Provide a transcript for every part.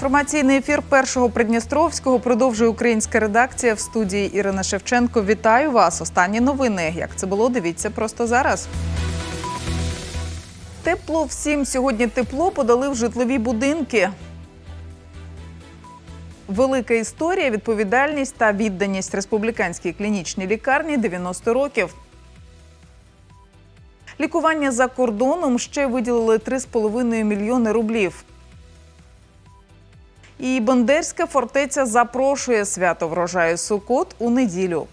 Інформаційний ефір першого Придністровського продовжує українська редакція в студії Ірина Шевченко. Вітаю вас. Останні новини. Як це було, дивіться просто зараз. Тепло всім сьогодні тепло подали в житлові будинки. Велика історія, відповідальність та відданість республіканській клінічній лікарні 90 років. Лікування за кордоном ще виділили 3,5 мільйони рублів. І Бендерська фортеця запрошує свято врожаю Сукот у неділю.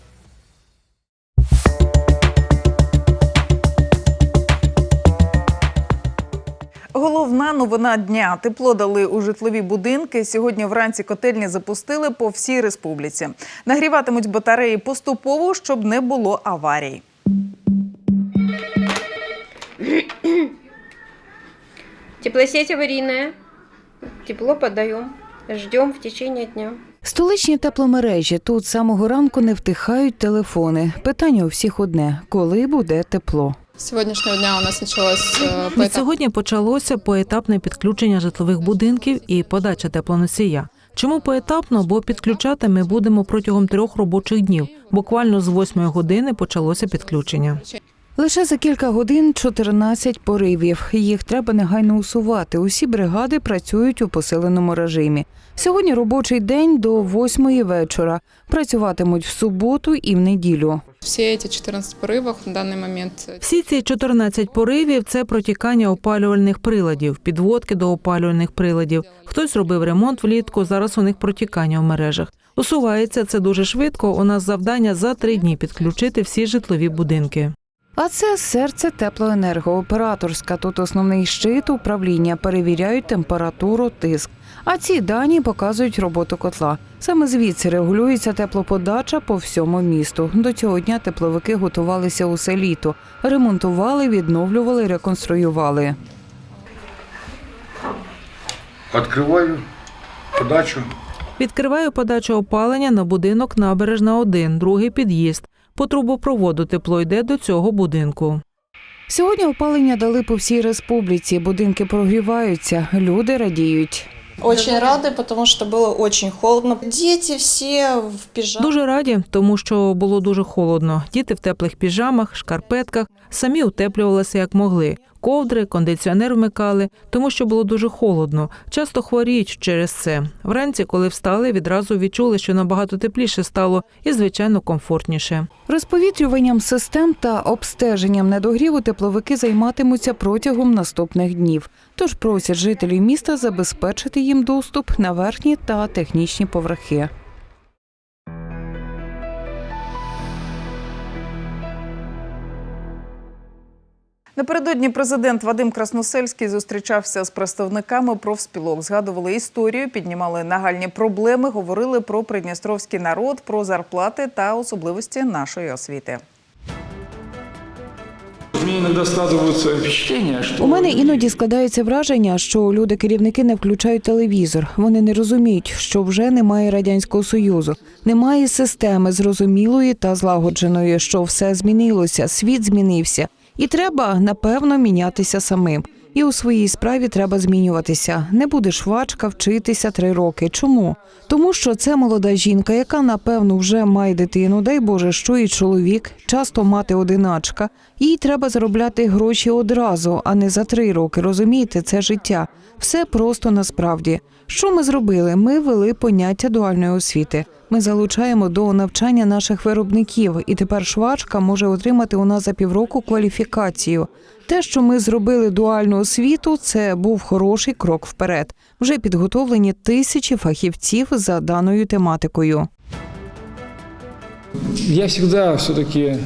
Головна новина дня. Тепло дали у житлові будинки. Сьогодні вранці котельні запустили по всій республіці. Нагріватимуть батареї поступово, щоб не було аварій. Теплосеть аварийная. Тепло подаем. Ждем в течение дня. Столичні тепломережі тут з самого ранку не втихають телефони. Питання у всіх одне: коли буде тепло? С сегодняшнего дня у нас началось э, Від сьогодні почалося поетапне підключення житлових будинків і подача теплоносія. Чому поетапно? Бо підключати ми будемо протягом трьох робочих днів. Буквально з 8 години почалося підключення. Лише за кілька годин 14 поривів. Їх треба негайно усувати. Усі бригади працюють у посиленому режимі. Сьогодні робочий день до 8 вечора. Працюватимуть в суботу і в неділю. все эти 14 порывов на данный момент э, Всі ці 14 поривів це протікання опалювальних приладів, підводки до опалювальних приладів. Хтось робив ремонт влітку. Зараз у них протікання в мережах. Усувається це дуже швидко. У нас завдання за три дні підключити всі житлові будинки. А це серце теплоенергооператорська. Тут основний щит управління перевіряють температуру, тиск. А ці дані показують роботу котла. Саме звідси регулюється теплоподача по всьому місту. До цього дня тепловики готувалися усе літо, ремонтували, відновлювали, реконструювали. Открываю подачу. Відкриваю подачу опалення на будинок набережна 1, другий під'їзд. По трубопроводу тепло йде до цього будинку. Сьогодні опалення дали по всій республіці. Будинки прогріваються, люди радіють. Очень рады, тому що було дуже холодно. Діти всі в піжамах. Дуже раді, тому що було дуже холодно. Діти в теплих піжамах, шкарпетках, самі утеплювалися як могли. Ковдри, кондиціонер вмикали, тому що було дуже холодно. Часто хворіють через це. Вранці, коли встали, відразу відчули, що набагато тепліше стало і, звичайно, комфортніше. Розповітрюванням систем та обстеженням недогріву тепловики займатимуться протягом наступних днів. Тож просять жителів міста забезпечити їм доступ на верхні та технічні поверхи. Напередодні президент Вадим Красносельський зустрічався з представниками профспілок. Згадували історію, піднімали нагальні проблеми, говорили про придністровський народ, про зарплати та особливості нашої освіти. У мене іноді складається враження, що люди-керівники не включають телевізор. Вони не розуміють, що вже немає радянського союзу, немає системи зрозумілої та злагодженої, що все змінилося, світ змінився, і треба напевно мінятися самим. І у своїй справі треба змінюватися. Не буде швачка вчитися три роки. Чому? Тому що це молода жінка, яка напевно вже має дитину, дай Боже, що і чоловік, часто мати одиначка. Їй треба заробляти гроші одразу, а не за три роки. Розумієте, це життя. Все просто насправді. Що ми зробили? Ми ввели поняття дуальної освіти. Ми залучаємо до навчання наших виробників, і тепер швачка може отримати у нас за півроку кваліфікацію. Те, що ми зробили дуальну освіту, це був хороший крок вперед. Вже підготовлені тисячі фахівців за даною тематикою. Я всегда все-таки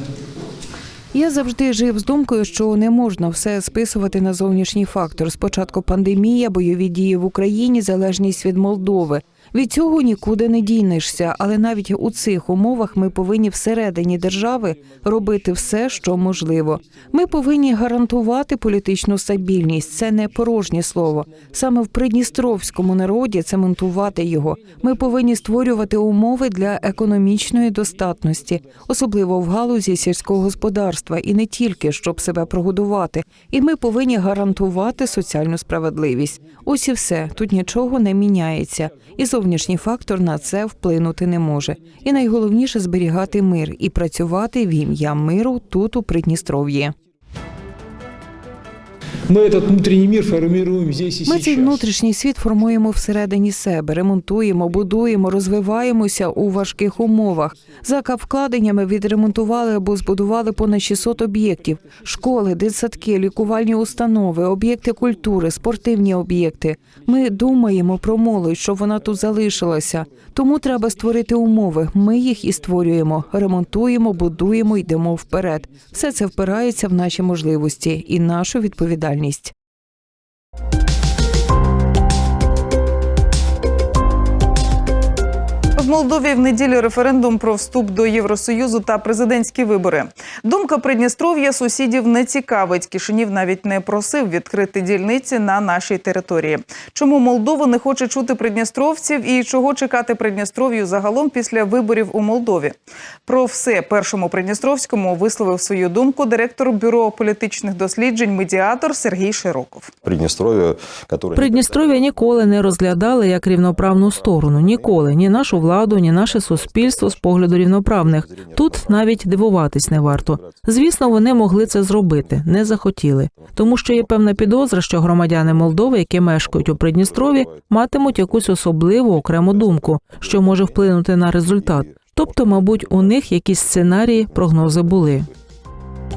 Я завжди жив з думкою, що не можна все списувати на зовнішній фактор. Спочатку пандемія, бойові дії в Україні, залежність від Молдови. Від цього нікуди не дійнешся, але навіть у цих умовах ми повинні всередині держави робити все, що можливо. Ми повинні гарантувати політичну стабільність. Це не порожнє слово. Саме в придністровському народі цементувати його. Ми повинні створювати умови для економічної достатності, особливо в галузі сільського господарства, і не тільки щоб себе прогодувати. І ми повинні гарантувати соціальну справедливість. Ось і все. Тут нічого не міняється, і зовнішній фактор на це вплинути не може. І найголовніше зберігати мир і працювати в ім'я миру тут у Придністров'ї. Мы этот внутренний мир формируем здесь и Ми цей внутрішній світ формуємо всередині себе, ремонтуємо, будуємо, розвиваємося у важких умовах. За капвкладеннями відремонтували або збудували понад 600 об'єктів: школи, дитсадки, лікувальні установи, об'єкти культури, спортивні об'єкти. Ми думаємо про молодь, щоб вона тут залишилася. Тому треба створити умови. Ми їх і створюємо, ремонтуємо, будуємо, йдемо вперед. Все це впирається в наші можливості і нашу відповідальність діяльність. В Молдові в неділю референдум про вступ до Євросоюзу та президентські вибори. Думка Придністров'я сусідів не цікавить. Кишинів навіть не просив відкрити дільниці на нашій території. Чому Молдова не хоче чути придністровців і чого чекати Придністров'ю загалом після виборів у Молдові? Про все першому Придністровському висловив свою думку директор бюро політичних досліджень медіатор Сергій Широков. Придністров'я. Придністров'я ніколи не розглядали як рівноправну сторону. Ніколи ні нашу владу, ні наше суспільство з погляду рівноправних. Тут навіть дивуватись не варто. Звісно, вони могли це зробити, не захотіли, тому що є певна підозра, що громадяни Молдови, які мешкають у Придністрові, матимуть якусь особливу окрему думку, що може вплинути на результат. Тобто, мабуть, у них якісь сценарії, прогнози були.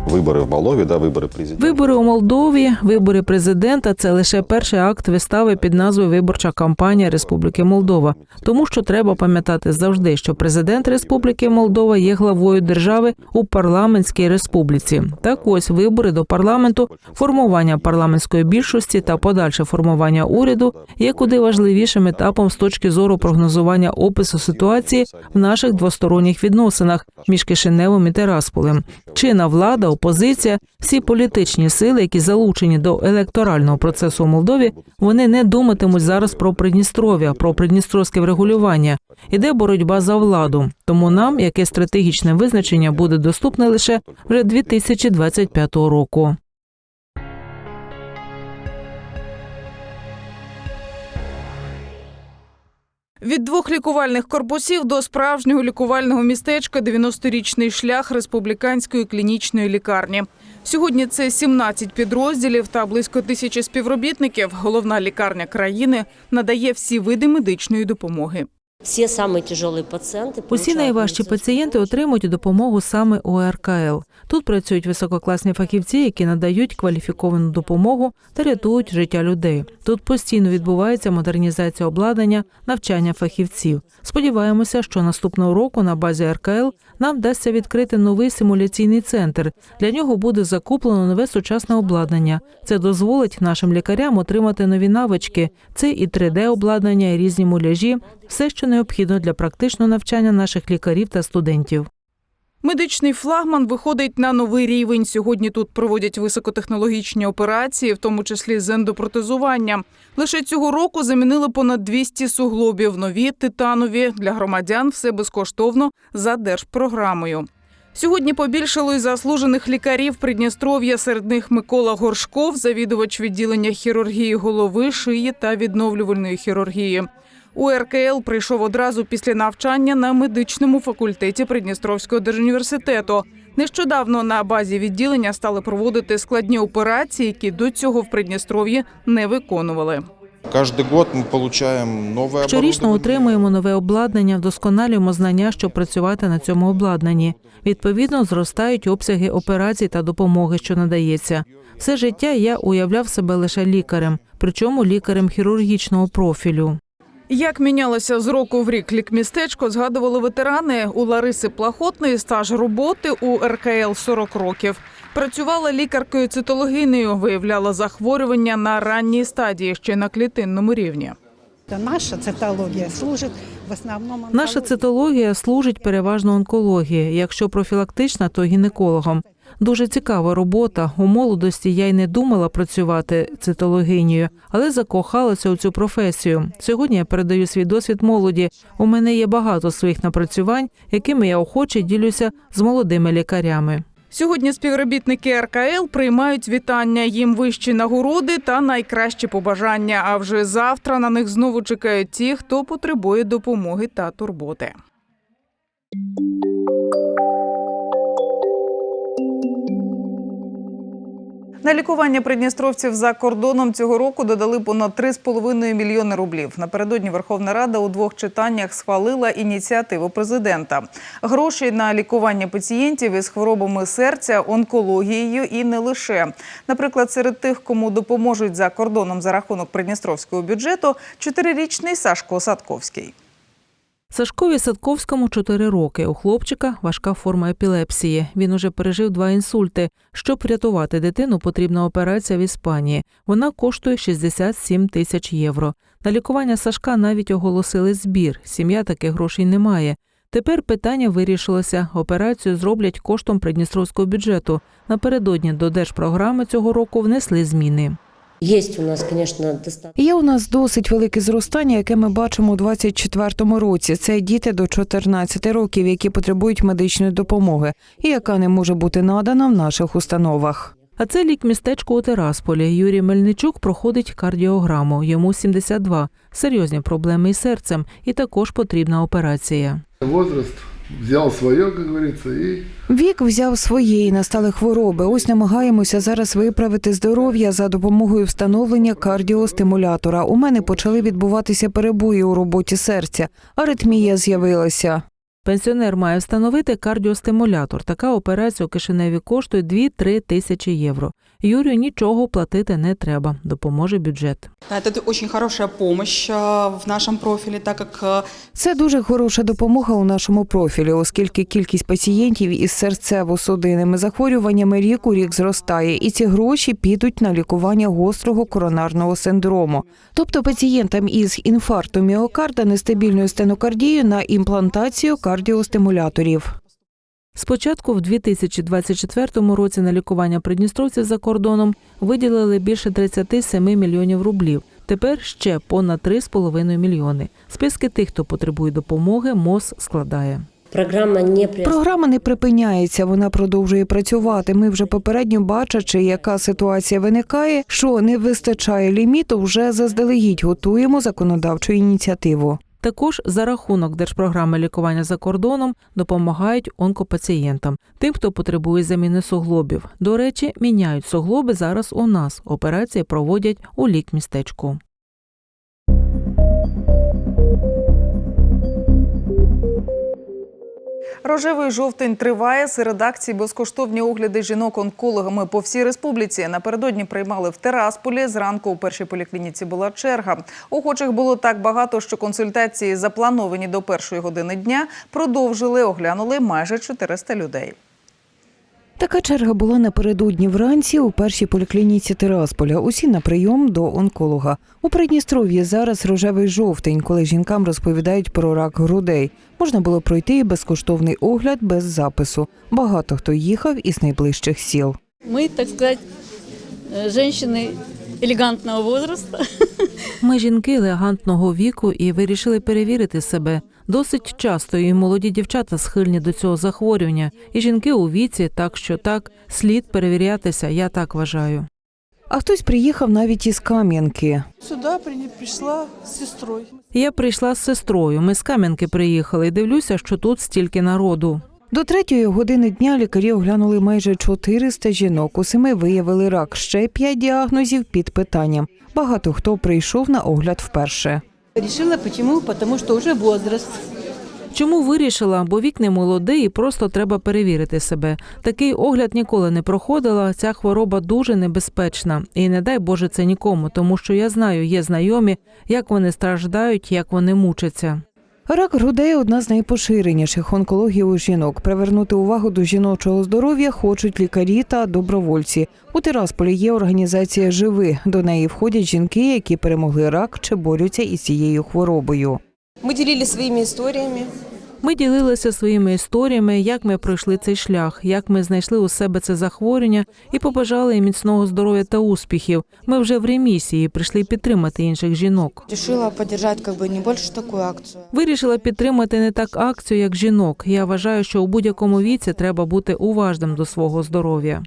Вибори в Молдові, да, вибори президента. Вибори у Молдові, вибори президента це лише перший акт вистави під назвою Виборча кампанія Республіки Молдова. Тому що треба пам'ятати завжди, що президент Республіки Молдова є главою держави у парламентській республіці. Так ось вибори до парламенту, формування парламентської більшості та подальше формування уряду є куди важливішим етапом з точки зору прогнозування опису ситуації в наших двосторонніх відносинах між Кишиневом і Терасполем. Чинна влада, опозиція, всі політичні сили, які залучені до електорального процесу у Молдові, вони не думатимуть зараз про Придністров'я, про придністровське врегулювання. Іде боротьба за владу. Тому нам яке стратегічне визначення буде доступне лише вже 2025 року. Від двох лікувальних корпусів до справжнього лікувального містечка 90-річний шлях республіканської клінічної лікарні. Сьогодні це 17 підрозділів та близько тисячі співробітників. Головна лікарня країни надає всі види медичної допомоги. Всі самі тяжелі пацієнти Усі найважчі пацієнти отримують допомогу саме у РКЛ. Тут працюють висококласні фахівці, які надають кваліфіковану допомогу та рятують життя людей. Тут постійно відбувається модернізація обладнання, навчання фахівців. Сподіваємося, що наступного року на базі РКЛ нам вдасться відкрити новий симуляційний центр. Для нього буде закуплено нове сучасне обладнання. Це дозволить нашим лікарям отримати нові навички. Це і 3D-обладнання, і різні муляжі, все, що необхідно для практичного навчання наших лікарів та студентів. Медичний флагман виходить на новий рівень. Сьогодні тут проводять високотехнологічні операції, в тому числі з ендопротезуванням. Лише цього року замінили понад 200 суглобів. Нові титанові для громадян все безкоштовно за держпрограмою. Сьогодні побільшало й заслужених лікарів Придністров'я. Серед них Микола Горшков, завідувач відділення хірургії голови, шиї та відновлювальної хірургії. У РКЛ прийшов одразу після навчання на медичному факультеті Придністровського держуніверситету. Нещодавно на базі відділення стали проводити складні операції, які до цього в Придністров'ї не виконували. Каждый год мы получаем новое Щорічно отримуємо нове обладнання, вдосконалюємо знання, щоб працювати на цьому обладнанні. Відповідно, зростають обсяги операцій та допомоги, що надається. Все життя я уявляв себе лише лікарем, причому лікарем хірургічного профілю. Як мінялося з року в рік лікмістечко, згадували ветерани. У Лариси Плахотної стаж роботи у РКЛ 40 років. Працювала лікаркою цитологинею, виявляла захворювання на ранній стадії ще на клітинному рівні. Наша цитология служит в основном Наша цитологія служить переважно онкології. Якщо профілактична, то гінекологам. Дуже цікава робота. У молодості я й не думала працювати цитологинею, але закохалася у цю професію. Сьогодні я передаю свій досвід молоді. У мене є багато своїх напрацювань, якими я охоче ділюся з молодими лікарями. Сьогодні співробітники РКЛ приймають вітання. Їм вищі нагороди та найкращі побажання. А вже завтра на них знову чекають ті, хто потребує допомоги та турботи. На лікування придністровців за кордоном цього року додали понад 3,5 мільйони рублів. Напередодні Верховна Рада у двох читаннях схвалила ініціативу президента. Гроші на лікування пацієнтів із хворобами серця, онкологією і не лише. Наприклад, серед тих, кому допоможуть за кордоном за рахунок придністровського бюджету, чотирирічний Сашко Садковський. Сашкові Садковському 4 роки. У хлопчика важка форма епілепсії. Він уже пережив два інсульти. Щоб врятувати дитину, потрібна операція в Іспанії. Вона коштує 67 тисяч євро. На лікування Сашка навіть оголосили збір. Сім'я таких грошей не має. Тепер питання вирішилося. Операцію зроблять коштом придністровського бюджету. Напередодні до держпрограми цього року внесли зміни. Есть у нас, конечно, достаточно. Є у нас досить велике зростання, яке ми бачимо у 2024 році. Це діти до 14 років, які потребують медичної допомоги, і яка не може бути надана в наших установах. А це лік містечко у Терасполі. Юрій Мельничук проходить кардіограму. Йому 72. Серйозні проблеми із серцем, і також потрібна операція. Возраст взял свое, как говорится, и Вік взяв своє і настали хвороби. Ось намагаємося зараз виправити здоров'я за допомогою встановлення кардіостимулятора. У мене почали відбуватися перебої у роботі серця. Аритмія з'явилася. Пенсіонер має встановити кардіостимулятор. Така операція у Кишиневі коштує 2-3 тисячі євро. Юрію нічого платити не треба. Допоможе бюджет. Это очень хорошая помощь в нашем профиле, так как Це дуже хороша допомога у нашому профілі, оскільки кількість пацієнтів із серцево-судинними захворюваннями рік у рік зростає, і ці гроші підуть на лікування гострого коронарного синдрому. Тобто пацієнтам із інфарктом міокарда, нестабільною стенокардією на імплантацію кардіостимуляторів. Спочатку в 2024 році на лікування придністровців за кордоном виділили більше 37 мільйонів рублів. Тепер ще понад 3,5 мільйони. Списки тих, хто потребує допомоги, МОЗ складає. Программа не. Програма не припиняється, вона продовжує працювати. Ми вже попередньо бачачи, яка ситуація виникає, що не вистачає ліміту, вже заздалегідь готуємо законодавчу ініціативу. Також за рахунок держпрограми лікування за кордоном допомагають онкопацієнтам, тим, хто потребує заміни суглобів. До речі, міняють суглоби зараз у нас. Операції проводять у лікмістечку. Рожевий жовтень триває. Серед акцій безкоштовні огляди жінок онкологами по всій республіці. Напередодні приймали в Терасполі. Зранку у першій поліклініці була черга. Охочих було так багато, що консультації, заплановані до першої години дня, продовжили. Оглянули майже 400 людей. Така черга була напередодні вранці у першій поліклініці Тирасполя. Усі на прийом до онколога. У Придністров'ї зараз рожевий жовтень, коли жінкам розповідають про рак грудей. Можна було пройти і безкоштовний огляд без запису. Багато хто їхав із найближчих сіл. Мы, так сказать, э, женщины элегантного возраста. Ми жінки елегантного віку і вирішили перевірити себе. Досить часто і молоді дівчата схильні до цього захворювання, і жінки у віці, так що так слід перевірятися. Я так вважаю. А хтось приїхав навіть із Кам'янки. Сюда пришла с сестрой. Я прийшла з сестрою. Ми з Кам'янки приїхали дивлюся, що тут стільки народу. До третьої години дня лікарі оглянули майже 400 жінок. У семи виявили рак. Ще п'ять діагнозів під питанням. Багато хто прийшов на огляд вперше. Решила чому? Тому що вже возраст. Чому вирішила? Бо вік не молодий і просто треба перевірити себе. Такий огляд ніколи не проходила. Ця хвороба дуже небезпечна. І не дай Боже це нікому, тому що я знаю, є знайомі, як вони страждають, як вони мучаться. Рак грудей одна з найпоширеніших онкологій у жінок. Привернути увагу до жіночого здоров'я хочуть лікарі та добровольці. У Тирасполі є організація Живи. До неї входять жінки, які перемогли рак чи борються із цією хворобою. Ми ділилися своїми историями. Ми ділилися своїми історіями, як ми пройшли цей шлях, як ми знайшли у себе це захворювання і побажали їм міцного здоров'я та успіхів. Ми вже в ремісії прийшли підтримати інших жінок. Решила поддержать как бы не больше такую акцию. Вирішила підтримати не так акцію, як жінок. Я вважаю, що у будь-якому віці треба бути уважним до свого здоров'я.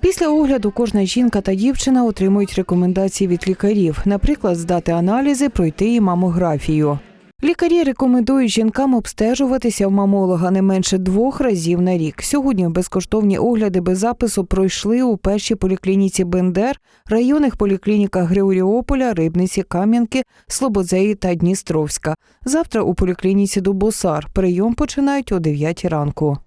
Після огляду кожна жінка та дівчина отримують рекомендації від лікарів, наприклад, здати аналізи, пройти і мамографію. Лікарі рекомендують жінкам обстежуватися в мамолога не менше двох разів на рік. Сьогодні безкоштовні огляди без запису пройшли у першій поліклініці Бендер, районних поліклініках Григоріополя, Рибниці, Кам'янки, Слободзеї та Дністровська. Завтра у поліклініці Дубосар. Прийом починають о 9 ранку.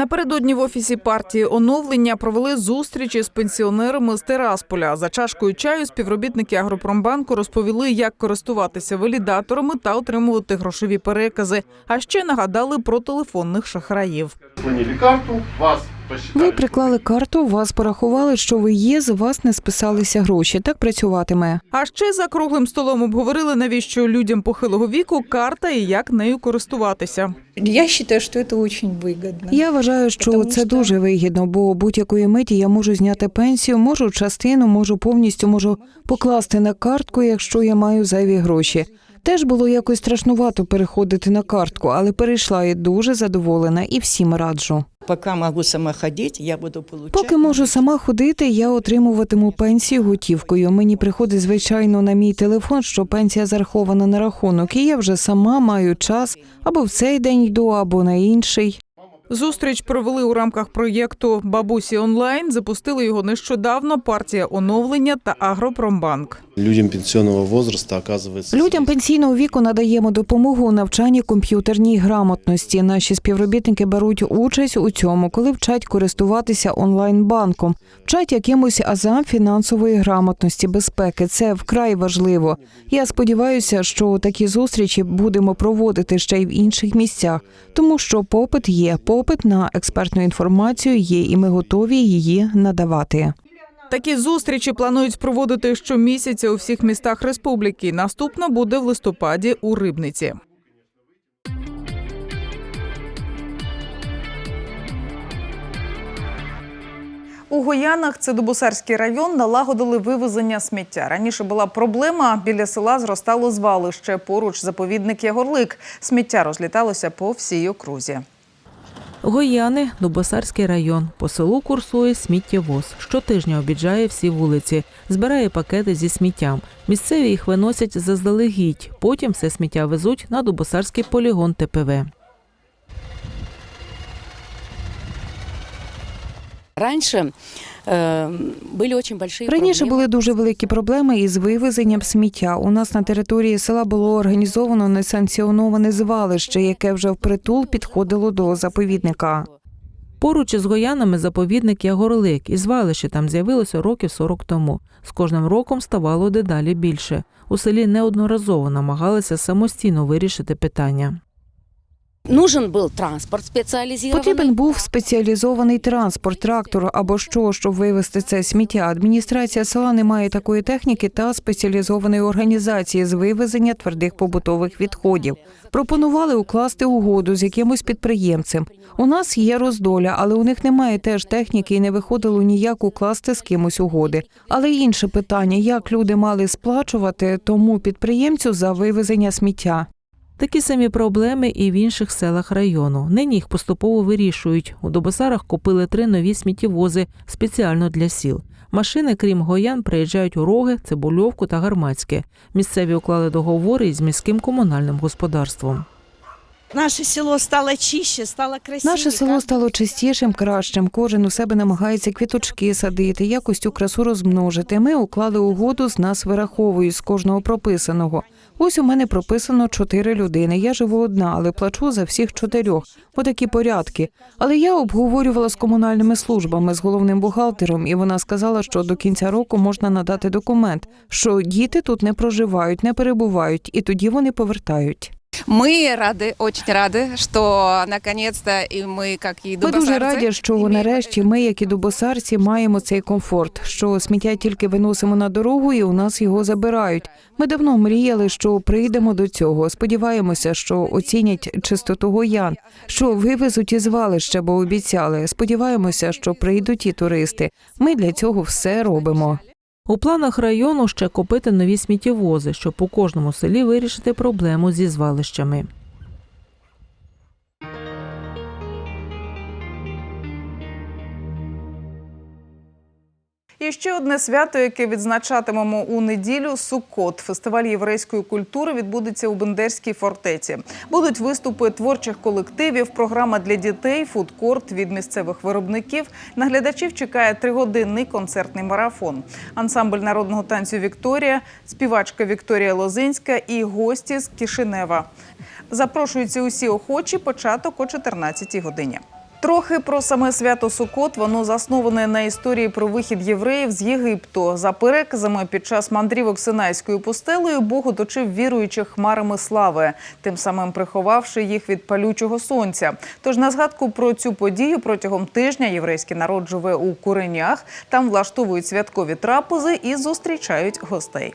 Напередодні в офісі партії оновлення провели зустрічі з пенсіонерами з Терасполя. За чашкою чаю співробітники Агропромбанку розповіли, як користуватися валідаторами та отримувати грошові перекази. А ще нагадали про телефонних шахраїв. Звонили карту, вас. Ви приклали карту, вас порахували, що ви є, з вас не списалися гроші. Так працюватиме. А ще за круглим столом обговорили, навіщо людям похилого віку карта і як нею користуватися. Я считаю, что это очень выгодно. Я вважаю, що це дуже вигідно, бо будь-якої миті я можу зняти пенсію, можу частину, можу повністю можу покласти на картку, якщо я маю зайві гроші. Теж було якось страшнувато переходити на картку, але перейшла і дуже задоволена, і всім раджу. Пока могу сама ходити, я буду получать. Поки можу сама ходити, я отримуватиму пенсію готівкою. Мені приходить звичайно на мій телефон, що пенсія зарахована на рахунок, і я вже сама маю час або в цей день йду, або на інший. Зустріч провели у рамках проєкту Бабусі онлайн. Запустили його нещодавно. Партія оновлення та Агропромбанк. Людям пенсионного возраста оказывается... Людям пенсійного віку надаємо допомогу у навчанні комп'ютерній грамотності. Наші співробітники беруть участь у цьому, коли вчать користуватися онлайн-банком, вчать якимось азам фінансової грамотності, безпеки. Це вкрай важливо. Я сподіваюся, що такі зустрічі будемо проводити ще й в інших місцях, тому що попит є. Попит на експертну інформацію є, і ми готові її надавати. Такі зустрічі планують проводити щомісяця у всіх містах республіки. Наступна буде в листопаді у Рибниці. У Гоянах, це Дубосарський район, налагодили вивезення сміття. Раніше була проблема. Біля села зростало звалище. Поруч заповідник Ягорлик. Сміття розліталося по всій окрузі. Гояни, Дубосарський район. По селу курсує сміттєвоз. Щотижня обіджає всі вулиці, збирає пакети зі сміттям. Місцеві їх виносять заздалегідь. Потім все сміття везуть на Дубосарський полігон ТПВ. Раньше э, были очень большие Раніше проблемы. були дуже великі проблеми із вивезенням сміття. У нас на території села було організовано несанкціоноване звалище, яке вже впритул підходило до заповідника. Поруч із Гоянами заповідник Ягорлик, і звалище там з'явилося років 40 тому. З кожним роком ставало дедалі більше. У селі неодноразово намагалися самостійно вирішити питання. Нужен был транспорт специализированный. Потрібен був спеціалізований транспорт, трактор або що, щоб вивезти це сміття. Адміністрація села не має такої техніки та спеціалізованої організації з вивезення твердих побутових відходів. Пропонували укласти угоду з якимось підприємцем. У нас є роздоля, але у них немає теж техніки і не виходило ніяк укласти з кимось угоди. Але інше питання: як люди мали сплачувати тому підприємцю за вивезення сміття? Такі самі проблеми і в інших селах району. Нині їх поступово вирішують. У Добосарах купили три нові сміттєвози спеціально для сіл. Машини, крім гоян, приїжджають у Роги, Цибульовку та Гармацьке. Місцеві уклали договори із міським комунальним господарством. Наше село стало чище, стало красивее. Наше село стало чистішим, кращим. Кожен у себе намагається квіточки садити, якось цю красу розмножити. Ми уклали угоду з нас вираховують з кожного прописаного. Ось у мене прописано чотири людини. Я живу одна, але плачу за всіх чотирьох. Отакі порядки. Але я обговорювала з комунальними службами з головним бухгалтером, і вона сказала, що до кінця року можна надати документ, що діти тут не проживають, не перебувають, і тоді вони повертають. Мы рады, очень рады, что наконец-то и мы, как и Ми дуже дубосарцы, раді, що имеем нарешті ми, як і дубосарці, маємо цей комфорт, що сміття тільки виносимо на дорогу, і у нас його забирають. Ми давно мріяли, що прийдемо до цього. Сподіваємося, що оцінять чистоту гоян, що вивезуть із звалища, бо обіцяли. Сподіваємося, що прийдуть і туристи. Ми для цього все робимо. У планах району ще купити нові сміттєвози, щоб у кожному селі вирішити проблему зі звалищами. Ще одне свято, яке відзначатимемо у неділю Суккот. Фестиваль єврейської культури відбудеться у Бендерській фортеці. Будуть виступи творчих колективів, програма для дітей, фудкорт від місцевих виробників. Наглядачів чекає тригодинний концертний марафон. Ансамбль народного танцю Вікторія, співачка Вікторія Лозинська і гості з Кишинева. Запрошуються усі охочі. Початок о 14 годині. Трохи про саме свято Сукот. Воно засноване на історії про вихід євреїв з Єгипту. За переказами під час мандрівок Синайською пустелею Бог оточив віруючих хмарами слави, тим самим приховавши їх від палючого сонця. Тож на згадку про цю подію протягом тижня єврейський народ живе у куренях. Там влаштовують святкові трапези і зустрічають гостей.